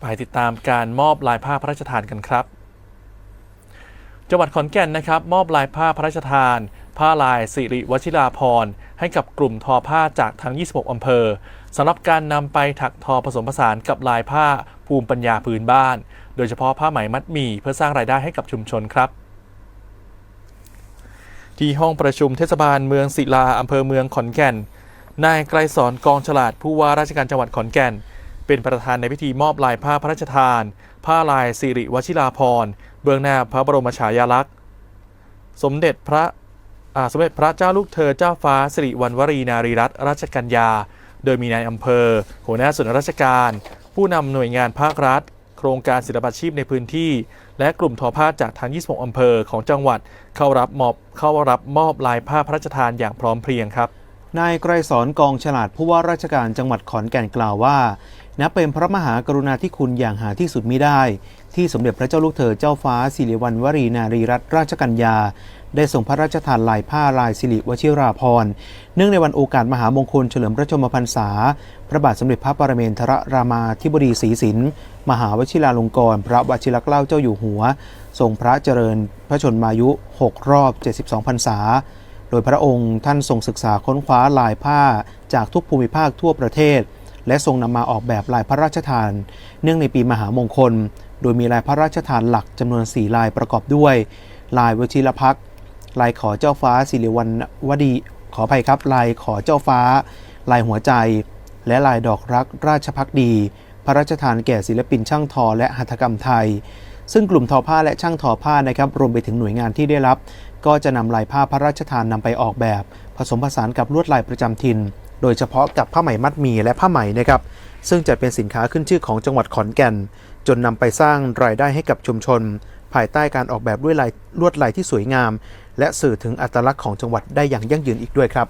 ไปติดตามการมอบลายผ้าพระราชทานกันครับ จังหวัดขอนแก่นนะครับ มอบลายผ้าพระราชทาน ผ้าลายสิริวชิราพรณ์ให้กับกลุ่มทอผ้าจากทั้ง 26 อำเภอสำหรับการนำไปถักทอผสมผสานกับลายผ้าภูมิปัญญาพื้นบ้าน โดยเฉพาะผ้าไหมมัดหมี่เพื่อสร้างรายได้ให้กับชุมชนครับที่ห้องประชุมเทศบาลเมืองศิลาอำเภอเมืองขอนแก่น นายไกรสอนกองฉลาดผู้ว่าราชการจังหวัดขอนแก่น เป็นประธานในพิธีมอบลายผ้าพระราชทาน ผ้าลายสิริวชิราพรณ์เบื้องหน้าพระบรมฉายาลักษณ์ สมเด็จพระสมเด็จพระเจ้าลูกเธอเจ้าฟ้าสิริวัณวรีนารีรัตนราชกัญญา โดยมีนายอำเภอ หัวหน้าส่วนราชการ ผู้นำหน่วยงานภาครัฐ โครงการศิลปาชีพในพื้นที่ และกลุ่มทอผ้าจากทั้ง 26 อำเภอของจังหวัดเข้ารับมอบเข้ารับมอบลายผ้าพระราชทานอย่างพร้อมเพรียงครับ นายไกรสอนกองฉลาดผู้ว่าราชการจังหวัดขอนแก่นกล่าวว่านับเป็นพระมหากรุณาธิคุณอย่างหาที่สุดมิได้ ที่สมเด็จพระเจ้าลูกเธอเจ้าฟ้าสิริวัณวรีนารีรัตนราชกัญญา ได้ส่งพระราชทานลายผ้าลายสิริวชิราพรณ์เนื่องในวันโอกาสมหามงคลเฉลิมพระชนมพรรษา พระบาทสมเด็จพระปรเมนทรรามาธิบดีศรีสินมหาวชิราลงกรณ์พระวชิรเกล้าเจ้าอยู่หัวทรงพระเจริญพระชนมายุ 6 รอบ 72 พรรษา โดยพระองค์ท่านทรงศึกษาค้นคว้าลายผ้าจากทุกภูมิภาคทั่วประเทศ และทรงนำมาออกแบบลายพระราชทาน เนื่องในปีมหามงคล โดยมีลายพระราชทานหลักจำนวน4ลายประกอบด้วย ลายวชิรพักลายขอเจ้าฟ้าสิริวัณวดีขออภัยครับ ลายขอเจ้าฟ้า ลายหัวใจ และลายดอกรักราชพักดี พระราชทานแก่ศิลปินช่างทอและหัตถกรรมไทย ซึ่งกลุ่มทอผ้าและช่างทอผ้านะครับรวมไปถึงหน่วยงานที่ได้รับ ก็จะนำลายผ้าพระราชทานนำไปออกแบบ ผสมผสานกับลวดลายประจำถิ่น โดยเฉพาะกับผ้าไหมมัดหมี่และผ้าไหมนะครับซึ่งจะเป็นสินค้าขึ้นชื่อของจังหวัดขอนแก่น จนนำไปสร้างรายได้ให้กับชุมชน ภายใต้การออกแบบด้วยลายลวดลายที่สวยงาม และสื่อถึงอัตลักษณ์ของจังหวัดได้อย่างยั่งยืนอีกด้วยครับ